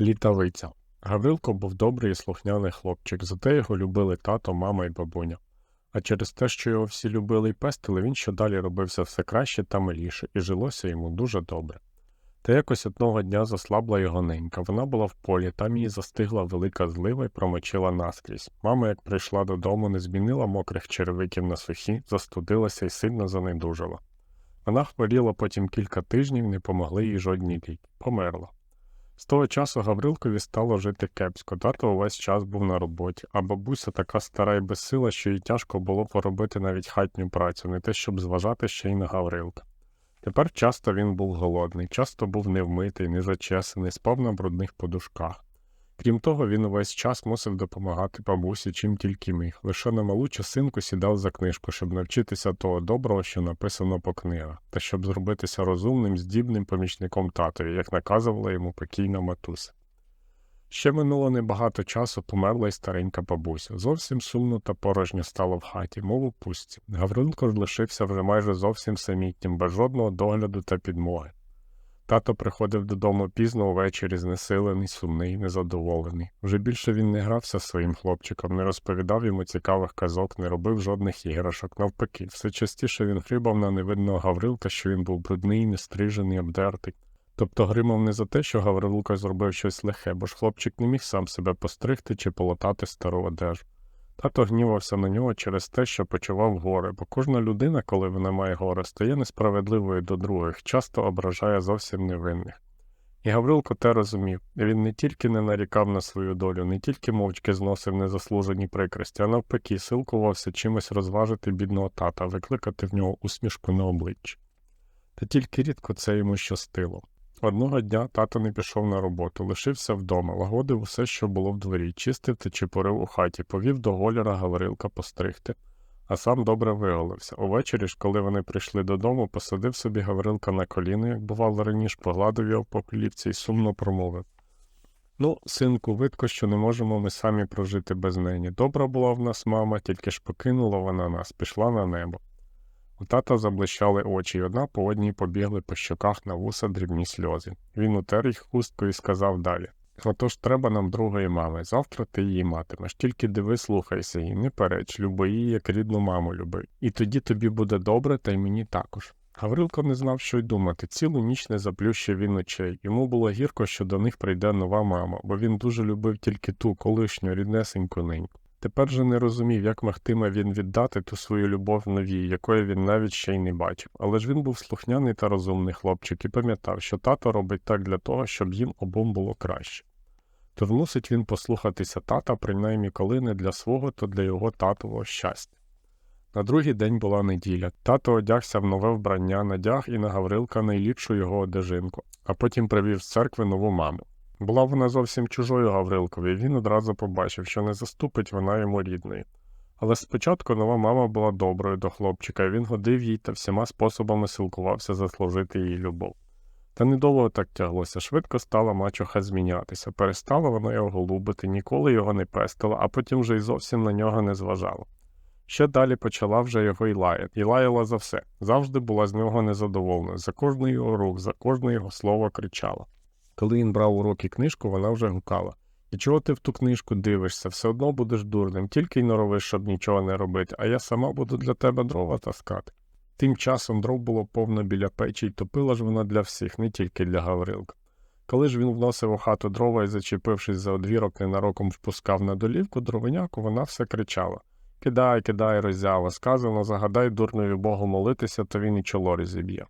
Літавиця. Гаврилко був добрий і слухняний хлопчик, зате його любили тато, мама і бабуня. А через те, що його всі любили і пестили, він щодалі робився все краще та миліше, і жилося йому дуже добре. Та якось одного дня заслабла його ненька. Вона була в полі, там її застигла велика злива і промочила наскрізь. Мама, як прийшла додому, не змінила мокрих черевиків на сухі, застудилася і сильно занедужала. Вона хворіла потім кілька тижнів, не помогли їй жодні ліки. Померла. З того часу Гаврилкові стало жити кепсько, тато увесь час був на роботі, а бабуся така стара і безсила, що їй тяжко було поробити навіть хатню працю, не те щоб зважати ще й на Гаврилка. Тепер часто він був голодний, часто був невмитий, незачесаний, спав на брудних подушках. Крім того, він увесь час мусив допомагати бабусі, чим тільки міг. Лише на малу часинку сідав за книжку, щоб навчитися того доброго, що написано по книгах, та щоб зробитися розумним, здібним помічником татові, як наказувала йому покійна матуся. Ще минуло небагато часу, померла й старенька бабуся. Зовсім сумно та порожньо стало в хаті, мов у пустці. Гаврилко ж лишився вже майже зовсім самітнім, без жодного догляду та підмоги. Тато приходив додому пізно увечері, знесилений, сумний, незадоволений. Вже більше він не грався своїм хлопчиком, не розповідав йому цікавих казок, не робив жодних іграшок. Навпаки, все частіше він грибав на невидного Гаврилка, що він був брудний, нестрижений, обдертий. Тобто гримав не за те, що Гаврилко зробив щось лихе, бо ж хлопчик не міг сам себе постригти чи полотати стару одежу. Тато гнівався на нього через те, що почував горе, бо кожна людина, коли вона має горе, стає несправедливою до других, часто ображає зовсім невинних. І Гаврилко те розумів, він не тільки не нарікав на свою долю, не тільки мовчки зносив незаслужені прикрості, а навпаки, силкувався чимось розважити бідного тата, викликати в нього усмішку на обличчі. Та тільки рідко це йому щастило. Одного дня тато не пішов на роботу, лишився вдома, лагодив усе, що було в дворі, чистив та чепурив у хаті, повів до голяра Гаврилка постригти, а сам добре виголився. Увечері ж, коли вони прийшли додому, посадив собі Гаврилка на коліно, як бувало раніше, погладив його по плівці і сумно промовив. Ну, синку, видко, що не можемо ми самі прожити без неї. Добра була в нас мама, тільки ж покинула вона нас, пішла на небо. У тата заблищали очі, і одна по одній побігли по щоках на вуса дрібні сльози. Він утер їх хусткою і сказав далі Отож треба нам другої мами. Завтра ти її матимеш. Тільки диви, слухайся її, не переч, люби її, як рідну маму люби. І тоді тобі буде добре, та й мені також. Гаврилко не знав, що й думати. Цілу ніч не заплющив він очей. Йому було гірко, що до них прийде нова мама, бо він дуже любив тільки ту колишню ріднесеньку неньку. Тепер же не розумів, як могтиме він віддати ту свою любов новій, якої він навіть ще й не бачив. Але ж він був слухняний та розумний хлопчик і пам'ятав, що тато робить так для того, щоб їм обом було краще. Тож мусить він послухатися тата, принаймні коли не для свого, то для його татового щастя. На другий день була неділя. Тато одягся в нове вбрання, надяг і на Гаврилка найліпшу його одежинку, а потім привів з церкви нову маму. Була вона зовсім чужою Гаврилкові, він одразу побачив, що не заступить вона йому рідної. Але спочатку нова мама була доброю до хлопчика, і він годив їй та всіма способами силкувався заслужити її любов. Та недовго так тяглося, швидко стала мачуха змінятися, перестала вона його голубити, ніколи його не пестила, а потім вже й зовсім на нього не зважала. Ще далі почала вже його й лаяти, і лаяла за все, завжди була з нього незадоволена, за кожний його рух, за кожне його слово кричала. Коли він брав уроки книжку, вона вже гукала. І чого ти в ту книжку дивишся, все одно будеш дурним, тільки й норовиш, щоб нічого не робити, а я сама буду для тебе дрова таскати. Тим часом дров було повно біля печі, й топила ж вона для всіх, не тільки для Гаврилка. Коли ж він вносив у хату дрова і, зачепившись за одвірок, ненароком впускав на долівку дровиняку, вона все кричала Кидай, кидай, роззява, сказано, загадай дурною Богу молитися, то він і чоло розіб'є.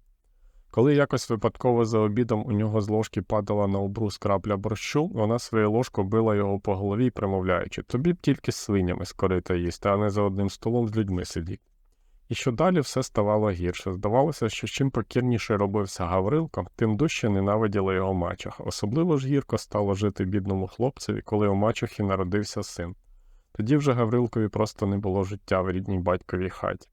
Коли якось випадково за обідом у нього з ложки падала на обрус крапля борщу, вона своєю ложкою била його по голові, примовляючи тобі б тільки з свинями скорита їсти, а не за одним столом з людьми сидіти. І що далі все ставало гірше. Здавалося, що чим покірніше робився Гаврилко, тим дужче ненавиділа його мачуха. Особливо ж гірко стало жити бідному хлопцеві, коли у мачухи народився син. Тоді вже Гаврилкові просто не було життя в рідній батьковій хаті.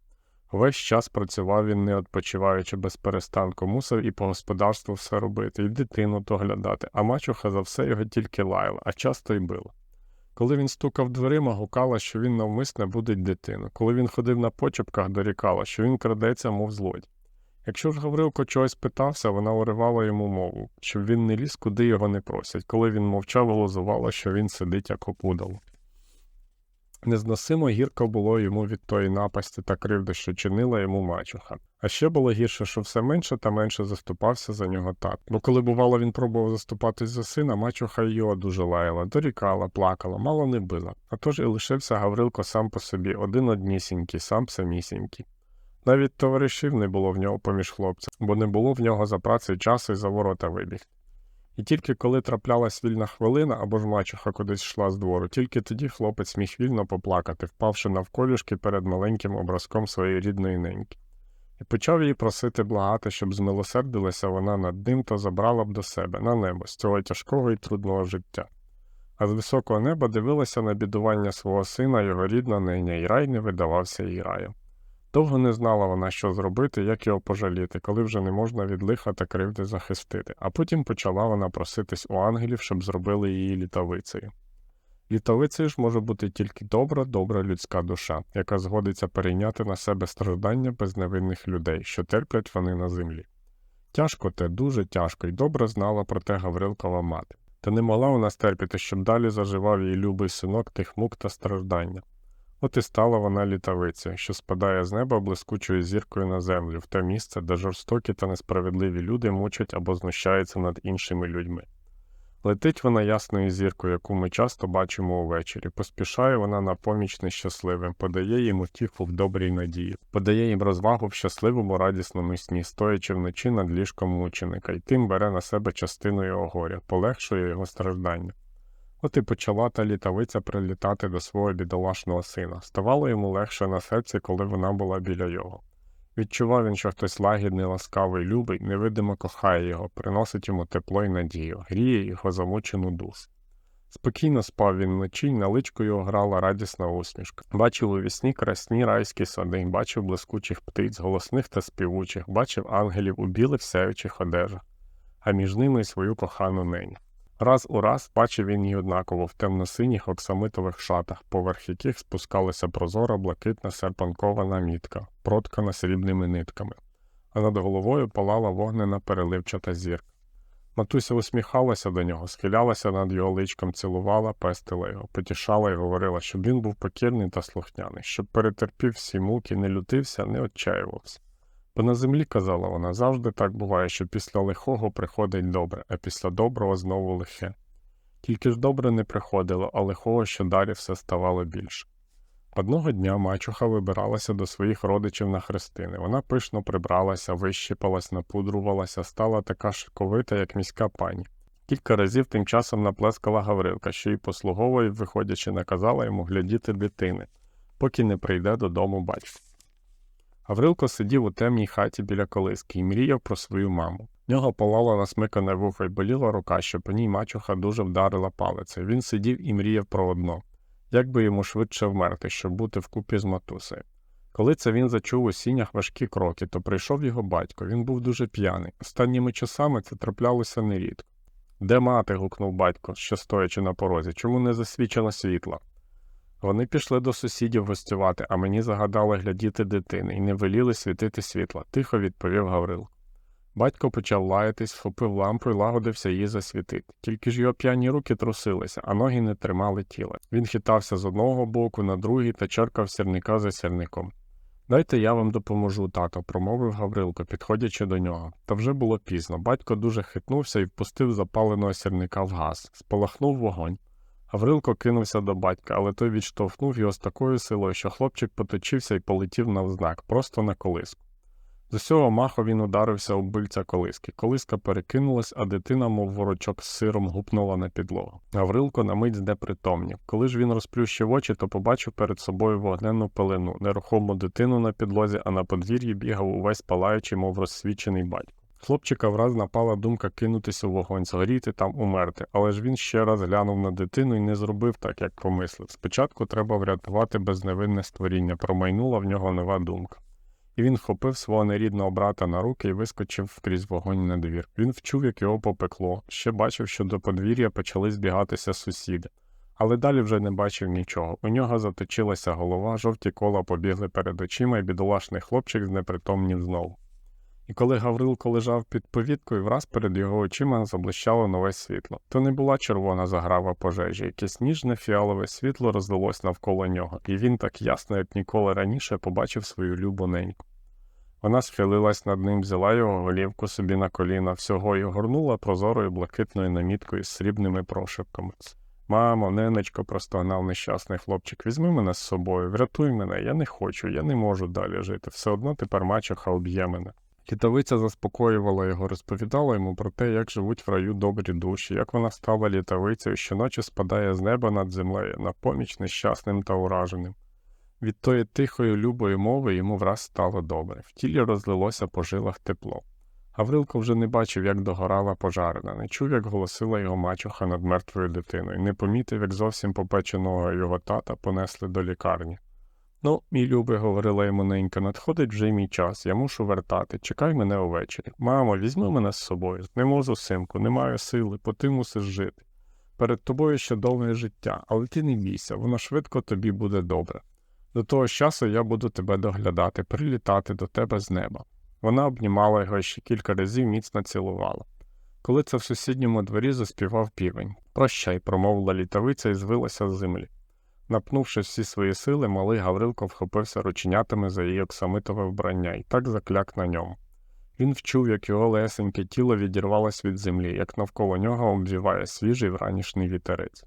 Весь час працював він, не відпочиваючи без перестанку, мусив і по господарству все робити, і дитину доглядати, а мачуха за все його тільки лаяла, а часто й била. Коли він стукав дверима, гукала, що він навмисне будить дитину. Коли він ходив на почепках, дорікала, що він крадеться, мов злодій. Якщо ж Гаврилко чогось питався, вона уривала йому мову, щоб він не ліз, куди його не просять. Коли він мовчав, глузувала, що він сидить як опудало. Незносимо гірко було йому від тої напасті та кривди, що чинила йому мачуха. А ще було гірше, що все менше та менше заступався за нього тат. Бо коли, бувало, він пробував заступатись за сина, мачуха його дуже лаяла, дорікала, плакала, мало не била. А тож і лишився Гаврилко сам по собі, один однісінький, сам самісінький. Навіть товаришів не було в нього поміж хлопців, бо не було в нього за працею часу і за ворота вибіг. І тільки коли траплялась вільна хвилина або ж мачуха кудись йшла з двору, тільки тоді хлопець міг вільно поплакати, впавши навколішки перед маленьким образком своєї рідної неньки. І почав її просити благати, щоб змилосердилася вона над ним та забрала б до себе на небо з цього тяжкого і трудного життя. А з високого неба дивилася на бідування свого сина його рідна неня, і рай не видавався їй раєм. Довго не знала вона, що зробити, як його пожаліти, коли вже не можна від лиха та кривди захистити, а потім почала вона проситись у ангелів, щоб зробили її літовицею. Літовицею ж може бути тільки добра, добра людська душа, яка згодиться перейняти на себе страждання безневинних людей, що терплять вони на землі. Тяжко те, дуже тяжко, і добре знала про те Гаврилкова мати, та не могла вона стерпіти, щоб далі заживав її любий синок тих мук та страждання. От і стала вона літавицею, що спадає з неба блискучою зіркою на землю, в те місце, де жорстокі та несправедливі люди мучать або знущаються над іншими людьми. Летить вона ясною зіркою, яку ми часто бачимо увечері. Поспішає вона на поміч нещасливим, подає їм утіху в добрій надії, подає їм розвагу в щасливому радісному сні, стоячи вночі над ліжком мученика, і тим бере на себе частину його горя, полегшує його страждання. От і почала та літавиця прилітати до свого бідолашного сина. Ставало йому легше на серці, коли вона була біля його. Відчував він, що хтось лагідний, ласкавий, любий, невидимо кохає його, приносить йому тепло й надію, гріє його замучену душу. Спокійно спав він вночі, на личку його грала радісна усмішка. Бачив у вісні красні райські сади, бачив блискучих птиць, голосних та співучих, бачив ангелів у білих сяючих одежах, а між ними й свою кохану неню. Раз у раз бачив він її однаково в темно-синіх оксамитових шатах, поверх яких спускалася прозора блакитна серпанкована мітка, проткана срібними нитками, а над головою палала вогнена переливчата зірка. Матуся усміхалася до нього, схилялася над його личком, цілувала, пестила його, потішала і говорила, щоб він був покірний та слухняний, щоб перетерпів всі муки, не лютився, не отчаювався. Бо на землі, казала вона, завжди так буває, що після лихого приходить добре, а після доброго знову лихе. Тільки ж добре не приходило, а лихого щодалі все ставало більше. Одного дня мачуха вибиралася до своїх родичів на хрестини. Вона пишно прибралася, вищипалась, напудрувалася, стала така шиковита, як міська пані. Кілька разів тим часом наплескала Гаврилка, що й послуговою, виходячи, наказала йому глядіти дитини, поки не прийде додому батько. Гаврилко сидів у темній хаті біля колиски і мріяв про свою маму. В нього палало насмикане вухо й боліла рука, що по ній мачуха дуже вдарила палицею. Він сидів і мріяв про одно як би йому швидше вмерти, щоб бути вкупі з матусею. Коли це він зачув у сінях важкі кроки, то прийшов його батько. Він був дуже п'яний. Останніми часами це траплялося нерідко. Де мати? гукнув батько, що стоячи на порозі, чому не засвічено світла? Вони пішли до сусідів гостювати, а мені загадали глядіти дитини і не веліли світити світла, тихо відповів Гаврил. Батько почав лаятись, вхопив лампу і лагодився її засвітити. Тільки ж його п'яні руки трусилися, а ноги не тримали тіла. Він хитався з одного боку на другий та черкав сірника за сірником. Дайте я вам допоможу, тато, промовив Гаврилко, підходячи до нього. Та вже було пізно. Батько дуже хитнувся і впустив запаленого сірника в газ, спалахнув вогонь. Гаврилко кинувся до батька, але той відштовхнув його з такою силою, що хлопчик поточився і полетів навзнак, просто на колиску. З усього маху він ударився у бильця колиски. Колиска перекинулась, а дитина, мов ворочок з сиром, гупнула на підлогу. Гаврилко на мить знепритомнів. Коли ж він розплющив очі, то побачив перед собою вогненну пелену, нерухому дитину на підлозі, а на подвір'ї бігав увесь палаючий, мов розсвічений батько. Хлопчика враз напала думка кинутися у вогонь, згоріти там умерти, але ж він ще раз глянув на дитину і не зробив так, як помислив. Спочатку треба врятувати безневинне створіння, промайнула в нього нова думка. І він вхопив свого нерідного брата на руки і вискочив крізь вогонь на двір. Він вчув, як його попекло, ще бачив, що до подвір'я почали збігатися сусіди. Але далі вже не бачив нічого. У нього заточилася голова, жовті кола побігли перед очима, і бідолашний хлопчик знепритомнів знову. І коли Гаврилко лежав під повіткою, враз перед його очима заблищало нове світло. То не була червона заграва пожежі, якесь ніжне фіалове світло роздалось навколо нього, і він так ясно, як ніколи раніше, побачив свою любу неньку. Вона схилилась над ним, взяла його голівку собі на коліна, всього й огорнула прозорою блакитною наміткою з срібними прошепками. Мамо, ненечко, простогнав нещасний хлопчик, візьми мене з собою, врятуй мене, я не хочу, я не можу далі жити. Все одно тепер мачеха об'є мене. Китовиця заспокоювала його, розповідала йому про те, як живуть в раю добрі душі, як вона стала літавицею, щоночі спадає з неба над землею на поміч нещасним та ураженим. Від тої тихої любої мови йому враз стало добре, в тілі розлилося по жилах тепло. Гаврилко вже не бачив, як догорала пожарина, не чув, як голосила його мачуха над мертвою дитиною, не помітив, як зовсім попеченого його тата понесли до лікарні. Ну, мій любий, говорила йому ненька, надходить вже мій час, я мушу вертати, чекай мене увечері. Мамо, візьми мене з собою, не можу, синку, не маю сили, бо ти мусиш жити. Перед тобою ще довге життя, але ти не бійся, воно швидко тобі буде добре. До того часу я буду тебе доглядати, прилітати до тебе з неба. Вона обнімала його ще кілька разів міцно цілувала. Коли це в сусідньому дворі заспівав півень. Прощай, промовила літавиця і звилася з землі. Напнувши всі свої сили, малий Гаврилко вхопився рученятами за її оксамитове вбрання і так закляк на ньому. Він вчув, як його лесеньке тіло відірвалось від землі, як навколо нього обвіває свіжий вранішній вітерець.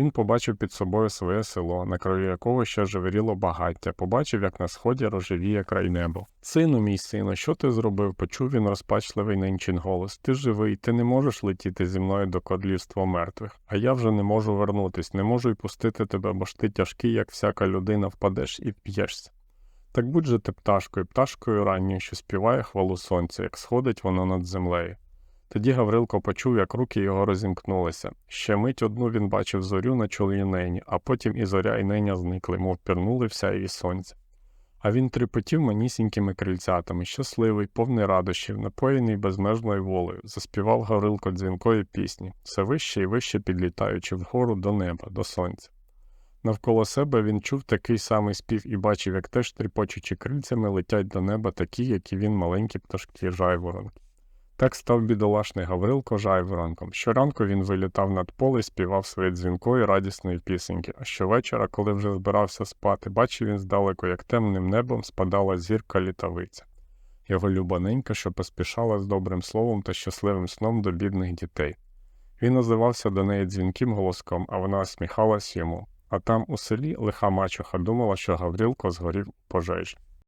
Він побачив під собою своє село, на краю якого ще живеріло багаття, побачив, як на сході рожевіє край небо. Сину, мій сину, що ти зробив? почув він розпачливий ненчин голос. Ти живий, ти не можеш летіти зі мною до кодлівства мертвих, а я вже не можу вернутись, не можу й пустити тебе, бо ж ти тяжкий, як всяка людина, впадеш і вп'єшся. Так будь же ти пташкою, пташкою ранньою, що співає хвалу сонця, як сходить воно над землею. Тоді Гаврилко почув, як руки його розімкнулися. Ще мить одну він бачив зорю на чолі нені, а потім і зоря, і неня зникли, мов пірнули вся її сонця. А він трепотів манісінькими крильцятами, щасливий, повний радощів, напоєний безмежною волею, заспівав Гаврилко дзвінкої пісні, все вище і вище підлітаючи вгору до неба, до сонця. Навколо себе він чув такий самий спів і бачив, як теж тріпочучи крильцями летять до неба такі, як і він маленькі пташки жайворонки. Так став бідолашний Гаврилко жайворонком. Щоранку він вилітав над поле і співав свої дзвінкої радісної пісеньки, а щовечора, коли вже збирався спати, бачив він здалеку, як темним небом спадала зірка літавиця. Його любаненька, що поспішала з добрим словом та щасливим сном до бідних дітей. Він озивався до неї дзвінким голоском, а вона усміхалась йому. А там у селі лиха мачуха думала, що Гаврилко згорів пожежі.